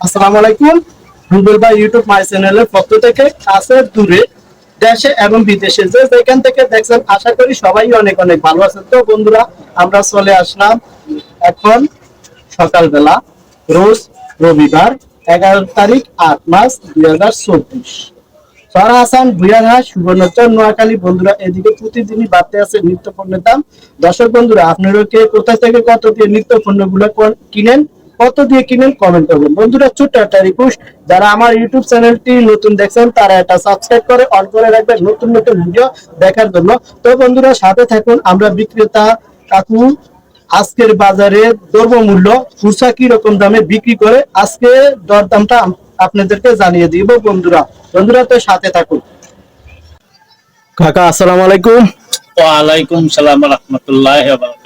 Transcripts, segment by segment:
আসসালামু রুবেল ভাই ইউটিউব মাই চ্যানেলের পক্ষ থেকে দূরে দেশে এবং বিদেশে যে যেখান থেকে দেখছেন, আশা করি সবাই অনেক অনেক ভালো আছেন। তো বন্ধুরা, আমরা চলে আসলাম এখন সকালবেলা, রোজ রবিবার, এগারো তারিখ, আট মাস দুই হাজার চব্বিশ। সরা হাসান ভুয়ারহাট সুবর্ণচর, নোয়াখালী, বন্ধুরা, এদিকে প্রতিদিনই বাড়তে আছে নিত্য পণ্যের দাম। দর্শক বন্ধুরা, আপনারা কে কোথা থেকে কত দিয়ে নিত্য পণ্যগুলো কিনেন কত দিয়ে কিনেন কমেন্ট করবেন। বন্ধুরা ছোট্ট একটা রিকোয়েস্ট যারা আমার ইউটিউব চ্যানেলটি নতুন দেখছেন তারা এটা সাবস্ক্রাইব করে অন করে রাখবেন নতুন নতুন ভিডিও দেখার জন্য। তো বন্ধুরা সাথে থাকুন আমরা বিক্রেতা কাকু আজকের বাজারে দ্রব্যমূল্য খুচরা কি রকম দামে বিক্রি করে আজকে দরদামটা আপনাদেরকে জানিয়ে দিব বন্ধুরা। বন্ধুরা তো সাথে থাকুন। কাকা আসসালামু আলাইকুম। ওয়ালাইকুম সালাম রহমতুল্লাহ নিত্য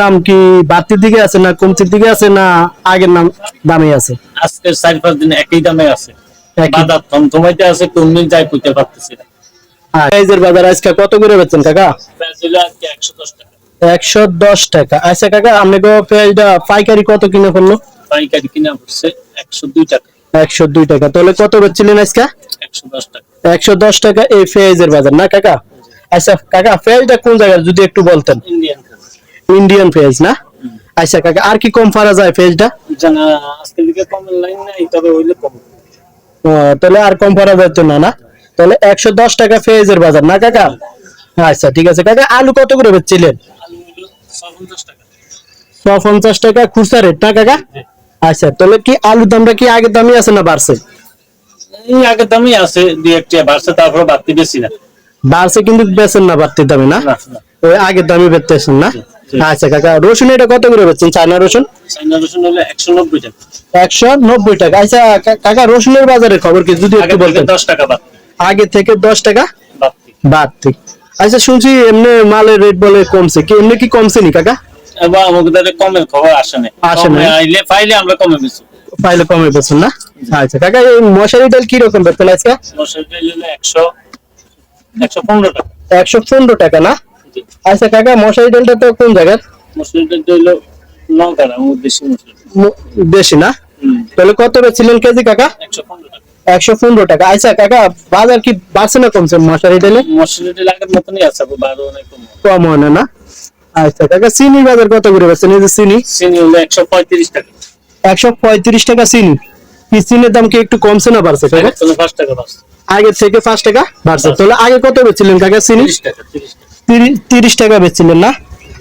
দাম কি বাড়তির দিকে আছে না কমতির দিকে আছে না আগের নাম দামে আছে? চার পাঁচ দিন একই দামে আছে। বাজার থমথমাইতে আছে কমনি যাই কইতে পারতেছি না। পেঁয়াজের বাজার আজকে কত করে বেচছেন কাকা? পেঁয়াজ হলো আজকে একশো দশ টাকা। আচ্ছা কাকা আপনি গো পেঁয়াজটা পাইকারি কত কিনে ফেলল? পাইকারি কিনা পড়ছে একশো দুই টাকা। একশো দুই টাকা। তাহলে কত বেচছিলেন আজকে? একশো দশ টাকা। একশো দশ টাকা এই পেঁয়াজের বাজার না কাকা? আচ্ছা কাকা পেঁয়াজটা কোন জায়গায় যদি একটু বলতেন। ইন্ডিয়ান পেঁয়াজ না? আচ্ছা কাকা আর কি কম পারা যায় পেঁয়াজটা জানা আজকের দিকে কমের লাইন নাই তবে হইলে কম। তাহলে আর কম পারা যাইতো না না? তাহলে একশো দশ টাকা পেঁয়াজের বাজার না কাকা? আচ্ছা ঠিক আছে কাকা আলু কত করে বেচছিলেন? পঞ্চাশ টাকা খুচরা রেট না কাকা? আচ্ছা তাহলে কি আলুর দামটা কি আগের দামই আছে না বাড়ছে? এই আগের দামই আছে দুই একটা বাড়ছে তারপরে বাড়তি বেশি না। বাড়ছে কিন্তু বেচেন না বাড়তির দামে না। ওই আগের দামে বেচতেছেন না। আচ্ছা কাকা রসুন এটা কত করে বেচছেন? চায়না রসুন? চাইনা রসুন হলো একশো নব্বই টাকা। টাকা। আচ্ছা কাকা রসুনের বাজারের খবর কি যদি একটু বলতেন? টাকা বাড়তি আগে থেকে দশ টাকা? বাড়তি বাড়তি আচ্ছা শুনছি এমনি মালের রেট বলে কমছে। কি এমনি কি কমছে নি কাকা? এবার আমাদের কমের খবর আসে না আসে কমে আইলে পাইলে আমরা কমে পাইলে কমে না? আচ্ছা কাকা এই মশারি ডাল কি রকম বেচছেন আজকে? মসুর ডাল হলো একশো পনেরো টাকা। একশো পনেরো টাকা না। আচ্ছা কাকা মশারি ডালটা তো কোন জায়গার? মসুর ডালটা হলো লঙ্কা দেশি মসুর ম- বেশি না? তাহলে কত বেচছিলেন কেজি কাকা? একশো পনেরো টাকা। আচ্ছা কাকা বাজার কি বাড়ছে না কমছে মশারি ডালে? ডাল আগের মতনই আছে বারো অনেক কম হয়। না না? আচ্ছা কাকা চিনি বাজার কত করে এই যে চিনি। চিনি হলো একশো পঁয়ত্রিশ টাকা। একশো পঁয়ত্রিশ টাকা চিনি। কি চিনির দাম কি একটু কমছে না বাড়ছে কাকা? পাঁচ টাকা বাস আগের থেকে পাঁচ টাকা বাড়ছে। তাহলে আগে কত বেচছিলেন কাকা চিনি? টাকা তিরিশ টাকা। তিরিশ টাকা বেচছিলেন না?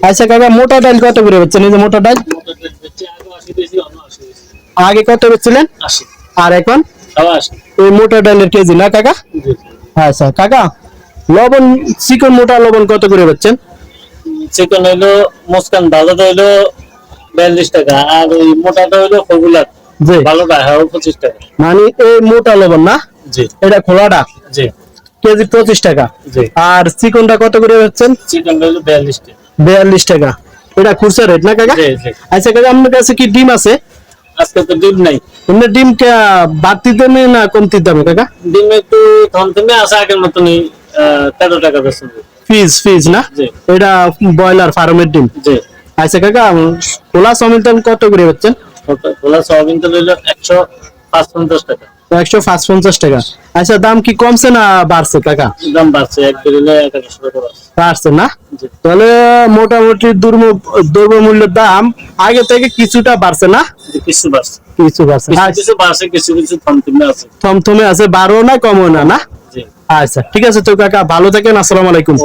আচ্ছা কাকা মোটা ডাল কত করে বেচছেন? এই যে মোটা ডাল। আগে কত বেচছিলেন? আর এখন? এই মোটা ডালের কেজি না কাকা। আচ্ছা কাকা লবণ চিকন মোটা লবণ কত করে বেচছেন? চিকেন হইল মুসকান ভালোটা হইল বিয়াল্লিশ টাকা আর ওই মোটাটা হইল ফগুলার। জি। ভালোটা হ্যাঁ পঁচিশ টাকা। মানে এই মোটা লবণ না? জি। এটা খোলাটা? জি। কেজি পঁচিশ টাকা। আর চিকনটা কত করে চিকেন বিয়াল্লিশ টাকা। এটা খুচরা রেট না কাকা? আচ্ছা কাকা আপনার কাছে কি ডিম আছে? আজকে তো ডিম নাই। এমনি ডিম বাড়তি দামে না কমতি দামে কাকা? ডিম একটু থমথমে আছে আগের মতনই তেরো টাকা বেশি ফিজ ফিজ না? এটা ব্রয়লার ফার্মের ডিম। আচ্ছা কাকা খোলা কত করে হইল একশো টাকা। টাকা। আচ্ছা দাম কি কমছে না বাড়ছে কাকা? দাম বাড়ছে এক বেরিলে টাকা বাড়ছে। না? তাহলে মোটামুটি দুর্ম- দ্রব্যমূল্যের দাম আগে থেকে কিছুটা বাড়ছে না? কিছু বাড়ছে। কিছু বাড়ছে। কিছু আচ্ছা, কিছু বাড়ছে কিছু কিছু থমথমে আছে। থমথমে আছে বারো না কমও না না? আচ্ছা ঠিক আছে তো কাকা ভালো থাকেন আসসালামু আলাইকুম।